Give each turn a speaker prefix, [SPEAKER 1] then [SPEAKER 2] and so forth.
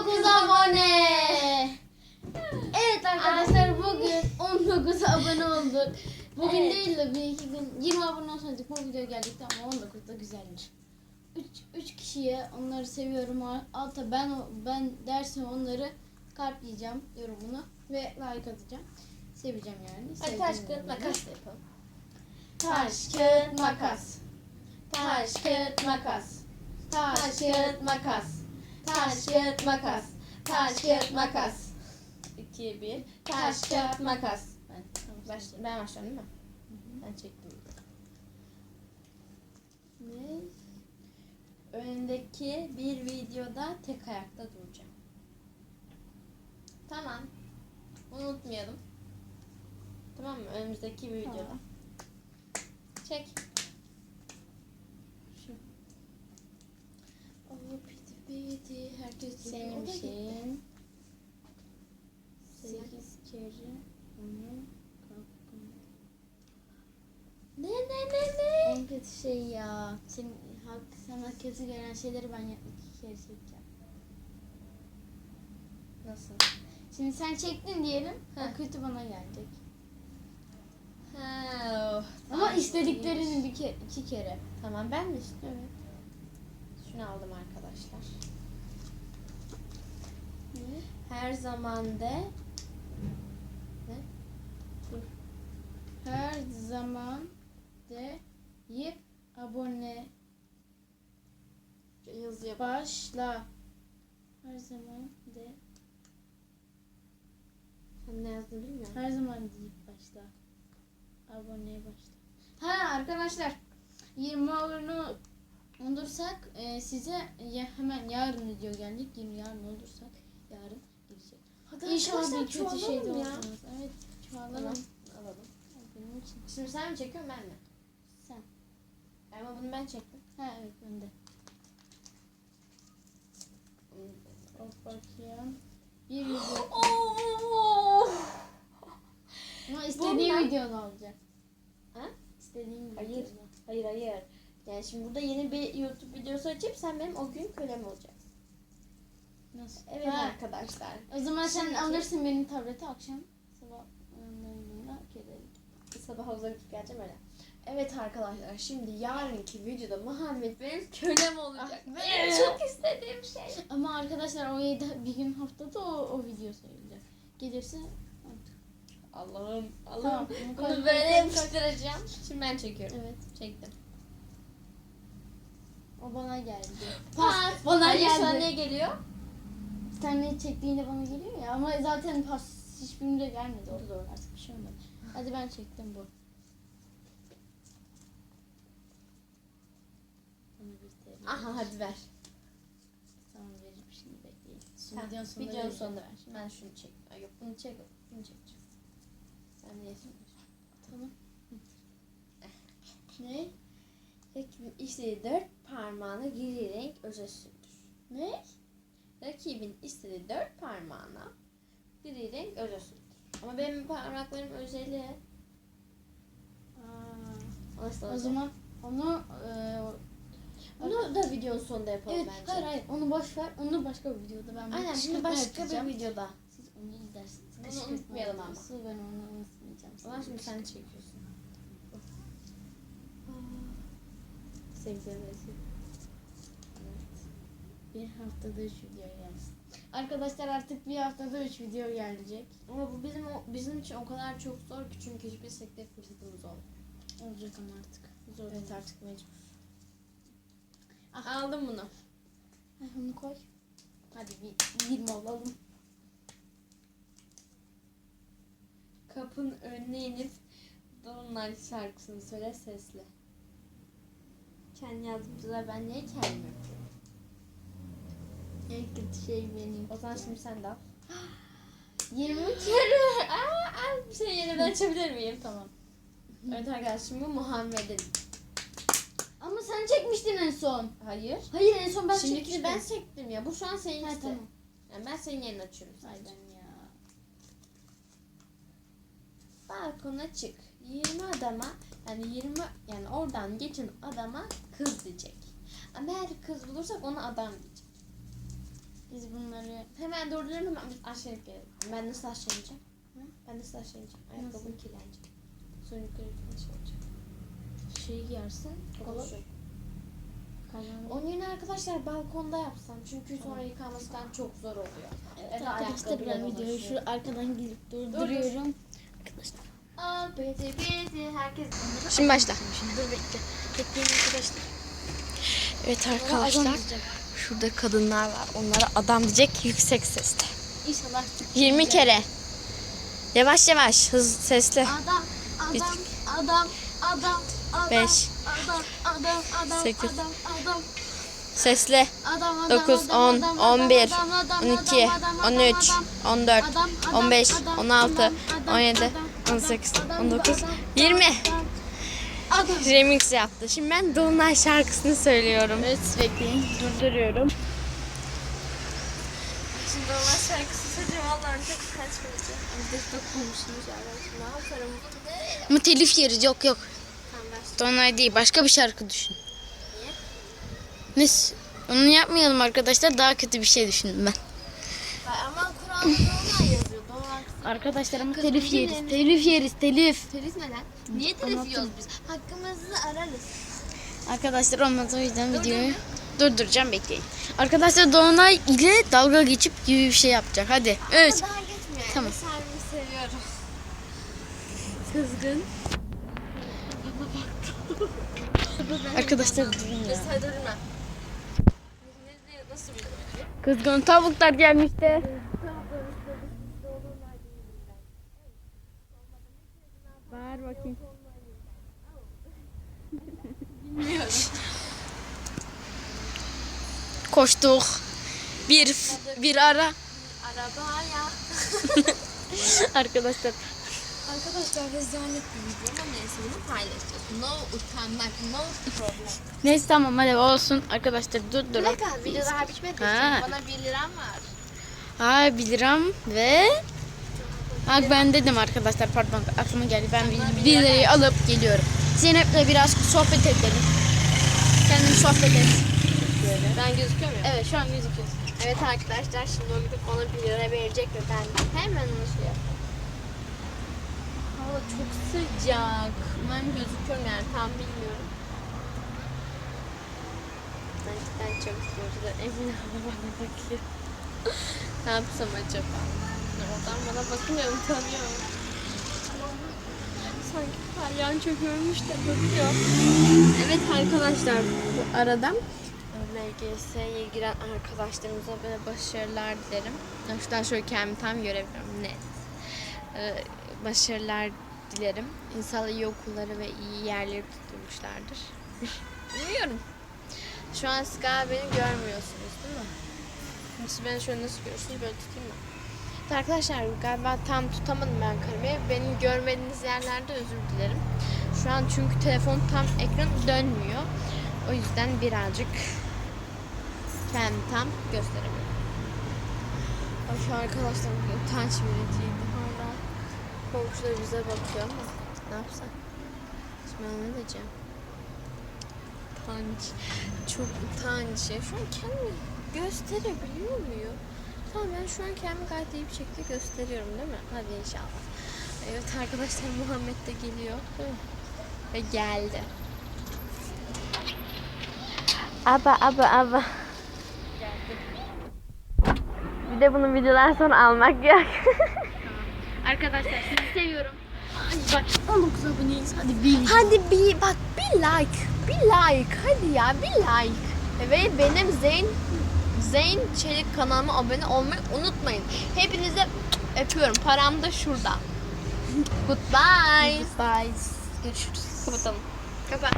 [SPEAKER 1] 19 abone. Evet arkadaşlar bugün 19 abone olduk. Bugün
[SPEAKER 2] Evet.
[SPEAKER 1] değil de bir iki gün 20 abone olsaydık bu video gelecekti ama 19 da güzelmiş. 3 3 kişiye onları seviyorum. Alta ben ben dersim onları kalpleyeceğim yorumunu ve like atacağım. Seveceğim yani.
[SPEAKER 2] Hadi taş kağıt makas yapalım.
[SPEAKER 1] Taş kağıt makas.
[SPEAKER 2] Taş kağıt makas.
[SPEAKER 1] Taş kağıt
[SPEAKER 2] makas. Taş kağıt makas. Taş kağıt makas. 2 1 Taş kağıt makas. Ben baş, ben başlıyorum değil mi? Ben çektim.
[SPEAKER 1] Ne?
[SPEAKER 2] Önündeki bir videoda tek ayakta duracağım. Tamam. Unutmayalım. Tamam mı? Önümüzdeki bir videoda.
[SPEAKER 1] Tamam.
[SPEAKER 2] Çek.
[SPEAKER 1] Şu. Oh piti piti herkes
[SPEAKER 2] Senin şeyin.
[SPEAKER 1] Sekiz kere onu kaptım.
[SPEAKER 2] Ne ne ne ne?
[SPEAKER 1] En kötü şey ya. Senin hak sana kötü gelen şeyleri ben iki kere çekeceğim.
[SPEAKER 2] Nasıl?
[SPEAKER 1] Şimdi sen çektin diyelim.
[SPEAKER 2] Heh.
[SPEAKER 1] O kötü bana gelecek.
[SPEAKER 2] Ha, oh,
[SPEAKER 1] Ama
[SPEAKER 2] tamam.
[SPEAKER 1] istediklerini bir ke iki kere.
[SPEAKER 2] Tamam ben mi istiyorum?
[SPEAKER 1] Evet.
[SPEAKER 2] Şunu aldım arkadaşlar.
[SPEAKER 1] Ne?
[SPEAKER 2] Her zaman de
[SPEAKER 1] Her zaman de yip abone
[SPEAKER 2] yazı yap.
[SPEAKER 1] başla. Her zaman de
[SPEAKER 2] Sen ne yazdın bilmiyorum.
[SPEAKER 1] Her zaman deyip başla. Aboneye başla. Ha arkadaşlar 20 abone olursak e, size ya, hemen yarın video gelecek. 20 yarın olursak yarın İnşallah bir kötü şey de olmaz. Evet.
[SPEAKER 2] Tamam. Alalım.
[SPEAKER 1] Benim için
[SPEAKER 2] Şimdi sen mi çekiyorsun ben mi?
[SPEAKER 1] sen.
[SPEAKER 2] Ama bunu ben çektim.
[SPEAKER 1] Ha evet ben de. Of bakayım. Bir video. Ama istediğim
[SPEAKER 2] Bundan-
[SPEAKER 1] videoda olacak.
[SPEAKER 2] Ha?
[SPEAKER 1] İstediğim
[SPEAKER 2] Hayır.
[SPEAKER 1] videoda.
[SPEAKER 2] Hayır hayır. Yani şimdi burada yeni bir YouTube videosu açıp sen benim o gün kölem olacaksın.
[SPEAKER 1] Nasıl?
[SPEAKER 2] Evet
[SPEAKER 1] Ha,
[SPEAKER 2] arkadaşlar.
[SPEAKER 1] O zaman sen
[SPEAKER 2] Şimdiki-
[SPEAKER 1] alırsın benim tableti akşam sabah gelirim.
[SPEAKER 2] Sabah havuza gidip geleceğim öyle. Evet arkadaşlar şimdi yarınki videoda Muhammed benim kölem olacak.
[SPEAKER 1] Ah,
[SPEAKER 2] Benim çok istediğim şey.
[SPEAKER 1] Ama arkadaşlar o yedi, bir gün haftada o, o video sayılacak. Gelirse
[SPEAKER 2] Allah'ım
[SPEAKER 1] Tamam,
[SPEAKER 2] Allah'ım.
[SPEAKER 1] bunu koy,
[SPEAKER 2] Bunu böyle yapıştıracağım. Şimdi ben çekiyorum.
[SPEAKER 1] evet
[SPEAKER 2] Çektim.
[SPEAKER 1] o bana geldi.
[SPEAKER 2] Pas.
[SPEAKER 1] bana
[SPEAKER 2] Hayır,
[SPEAKER 1] geldi.
[SPEAKER 2] sana ne geliyor?
[SPEAKER 1] Tane çektiğinde bana geliyor ya ama zaten pas hiçbirinde gelmedi orada doğru artık bir şey olmadı. Hadi ben çektim bu.
[SPEAKER 2] Aha hadi ver.
[SPEAKER 1] Tamam vereceğim şimdi bekleyin. Şimdi videonun sonunda
[SPEAKER 2] videonun sonunda ver. Ben şunu çek. Ay yok bunu çek. Bunu çekeceğim. Ben de yesin.
[SPEAKER 1] Tamam. ne?
[SPEAKER 2] Rakibin istediği dört parmağına gri renk öze sürdür.
[SPEAKER 1] Ne?
[SPEAKER 2] Rakibin istediği dört parmağına gri renk sürdür. Ama benim parmaklarım özeli.
[SPEAKER 1] Aa,
[SPEAKER 2] Nasıl
[SPEAKER 1] o
[SPEAKER 2] olacak?
[SPEAKER 1] zaman onu e,
[SPEAKER 2] Bunu da videonun sonunda yapalım
[SPEAKER 1] evet
[SPEAKER 2] bence.
[SPEAKER 1] hayır hayır onu boş ver onu başka bir videoda ben
[SPEAKER 2] Aynen
[SPEAKER 1] kışkırtma
[SPEAKER 2] başka
[SPEAKER 1] yapacağım.
[SPEAKER 2] bir videoda.
[SPEAKER 1] Siz onu izlersiniz.
[SPEAKER 2] Bunu
[SPEAKER 1] Kışkırtma
[SPEAKER 2] unutmayalım ama.
[SPEAKER 1] videosu, Ben onu unutmayacağım.
[SPEAKER 2] O zaman şimdi sen çekiyorsun. Sevgilim
[SPEAKER 1] Evet. Bir haftada üç video gelsin. Arkadaşlar artık bir haftada üç video gelecek.
[SPEAKER 2] Ama bu bizim bizim için o kadar çok zor ki çünkü hiçbir sekte fırsatımız olmuyor.
[SPEAKER 1] Olacak ama artık. Zor
[SPEAKER 2] Evet artık mecbur.
[SPEAKER 1] Ah.
[SPEAKER 2] Aldım bunu.
[SPEAKER 1] Ay, onu koy. Hadi bir 20 olalım.
[SPEAKER 2] Kapının önüne inip Dolunay şarkısını söyle sesle. Kendi yazdığımda ben niye kendim yapıyorum?
[SPEAKER 1] En kötü şey benim.
[SPEAKER 2] O zaman şimdi sen de al.
[SPEAKER 1] 20
[SPEAKER 2] Kere. Aa, aa, bir şey yeniden açabilir miyim?
[SPEAKER 1] Tamam.
[SPEAKER 2] Evet arkadaşlar şimdi Muhammed'in.
[SPEAKER 1] Ama sen çekmiştin en son.
[SPEAKER 2] Hayır.
[SPEAKER 1] Hayır en son ben
[SPEAKER 2] Şimdikini
[SPEAKER 1] çekmiştim.
[SPEAKER 2] ben çektim ya. Bu şu an senin
[SPEAKER 1] Ha,
[SPEAKER 2] işte.
[SPEAKER 1] tamam.
[SPEAKER 2] Yani ben senin yerini açıyorum. Sadece.
[SPEAKER 1] ben ya.
[SPEAKER 2] Balkona çık. 20 adama yani 20 yani oradan geçin adama kız diyecek. Ama eğer kız bulursak ona adam diyecek.
[SPEAKER 1] Biz bunları
[SPEAKER 2] Hemen durdururum hemen biz aşağı gelelim. Ben nasıl aşağı ineceğim?
[SPEAKER 1] Hı?
[SPEAKER 2] Ben nasıl aşağı ineceğim? Ayakkabım kirlenecek. Sonra yukarı aşağı ineceğim.
[SPEAKER 1] şey giyersin.
[SPEAKER 2] Olur. Onun yerine arkadaşlar balkonda yapsam. Çünkü sonra yıkaması falan çok zor oluyor.
[SPEAKER 1] Evet, arkadaşlar ben videoyu şu arkadan gidip durduruyorum. Arkadaşlar.
[SPEAKER 2] Herkes
[SPEAKER 3] Şimdi başla.
[SPEAKER 1] Dur bekle. Bekleyin arkadaşlar.
[SPEAKER 3] Evet arkadaşlar. Şurada kadınlar var. Onlara adam diyecek yüksek sesle.
[SPEAKER 1] İnşallah.
[SPEAKER 3] 20 kere. Yavaş yavaş. Hız sesli.
[SPEAKER 1] Adam, adam, adam, adam, adam,
[SPEAKER 3] Beş.
[SPEAKER 1] adam, adam, adam,
[SPEAKER 3] Sekiz.
[SPEAKER 1] adam, adam, adam,
[SPEAKER 3] 9,
[SPEAKER 1] adam,
[SPEAKER 3] 10,
[SPEAKER 1] adam,
[SPEAKER 3] 11,
[SPEAKER 1] adam, adam,
[SPEAKER 3] 12,
[SPEAKER 1] adam, adam,
[SPEAKER 3] 13,
[SPEAKER 1] adam,
[SPEAKER 3] 14,
[SPEAKER 1] adam, adam,
[SPEAKER 3] 15,
[SPEAKER 1] adam,
[SPEAKER 3] 16,
[SPEAKER 1] adam, adam,
[SPEAKER 3] 17,
[SPEAKER 1] adam,
[SPEAKER 3] 18,
[SPEAKER 1] adam,
[SPEAKER 3] 19,
[SPEAKER 1] adam,
[SPEAKER 3] 20. Remix yaptı. Şimdi ben Dolunay şarkısını söylüyorum.
[SPEAKER 1] Evet bekleyin durduruyorum.
[SPEAKER 2] Şimdi onlar şarkısı söyleyeceğim. Allah'ım çok kaçmayacak. Biz de çok konuşmuş arkadaşlar. Ne yaparım?
[SPEAKER 1] Ama telif yeri yok yok. Dolunay değil başka bir şarkı düşün. Niye? Ne? Onu yapmayalım arkadaşlar daha kötü bir şey düşündüm ben.
[SPEAKER 2] Ay, Ama Kur'an'da Dolunay yazıyor. Dolunay
[SPEAKER 1] Arkadaşlar ama
[SPEAKER 2] Kız
[SPEAKER 1] telif yeriz.
[SPEAKER 2] verin.
[SPEAKER 1] Telif yeriz telif.
[SPEAKER 2] Telif neden? Niye telif
[SPEAKER 1] Anlattım.
[SPEAKER 2] yiyoruz biz? Hakkımızı ararız.
[SPEAKER 1] Arkadaşlar olmaz o yüzden videoyu durduracağım bekleyin. Arkadaşlar Dolunay ile dalga geçip gibi bir şey yapacak. Hadi. Evet.
[SPEAKER 2] Daha geçmiyor.
[SPEAKER 1] Tamam.
[SPEAKER 2] Efe seviyorum. Kızgın.
[SPEAKER 1] Arkadaşlar durun ya. Kızgın tavuklar gelmişti. Bağır bakayım. Koştuk. Bir bir ara
[SPEAKER 2] Arabaya.
[SPEAKER 1] arkadaşlar.
[SPEAKER 2] Arkadaşlar rezalet bir video ama neyse bunu paylaşacağız. No utanmak, no problem.
[SPEAKER 1] Neyse tamam hadi olsun. Arkadaşlar dur dur.
[SPEAKER 2] Bir dakika video daha bitmedi.
[SPEAKER 1] Ha.
[SPEAKER 2] Bana 1 liram var.
[SPEAKER 1] Ha 1 liram ve Ha ben dedim arkadaşlar pardon aklıma geldi. Ben 1 lirayı alıp geliyorum. Zeynep'le biraz sohbet edelim. Kendin sohbet et.
[SPEAKER 2] Ben gözüküyor muyum?
[SPEAKER 1] Evet şu an gözüküyorsun.
[SPEAKER 2] Evet arkadaşlar şimdi o gidip ona 1 lira verecek ve ben hemen onu şey yapayım. Hava çok sıcak. Umarım gözüküyorum yani tam bilmiyorum. Ben cidden çok. Şurada Emine hala bana bakıyor. ne yapsam acaba? Oradan bana bakmıyor utanıyor. Sanki palyaço görmüş de bakıyor. Evet arkadaşlar bu arada LGS'ye giren arkadaşlarımıza böyle başarılar dilerim. Ya Şuradan şöyle kendimi tam görebiliyorum net. Ee, başarılar dilerim. İnşallah iyi okulları ve iyi yerleri tutturmuşlardır. Bilmiyorum. Şu an siz galiba beni görmüyorsunuz değil mi? Siz beni şöyle nasıl görüyorsunuz? Böyle tutayım mı? Evet Arkadaşlar galiba tam tutamadım ben kamerayı. Beni görmediğiniz yerlerde özür dilerim. Şu an çünkü telefon tam ekran dönmüyor. O yüzden birazcık kendimi tam gösteremiyorum. Şu arkadaşlar bugün utanç vericiydi hala. Komşular bize bakıyor ama ne yapsak? Şimdi ben ne diyeceğim? Utanç. Çok utanç. Şu an kendimi gösterebiliyor muyum? Tamam ben şu an kendimi gayet iyi bir şekilde gösteriyorum değil mi? Hadi inşallah. Evet arkadaşlar Muhammed de geliyor. Ve geldi.
[SPEAKER 3] Aba aba aba. Bir de bunu videodan sonra almak yok.
[SPEAKER 1] Arkadaşlar sizi seviyorum. Ay bak 19 aboneyiz. Hadi bir.
[SPEAKER 2] Hadi bir bak bir like, bir like hadi ya bir like. Ve benim Zeyn Zeyn Çelik kanalıma abone olmayı unutmayın. Hepinize öpüyorum. Param da şurada. Goodbye.
[SPEAKER 1] Bye. Görüşürüz.
[SPEAKER 2] Kapatalım. Kapat.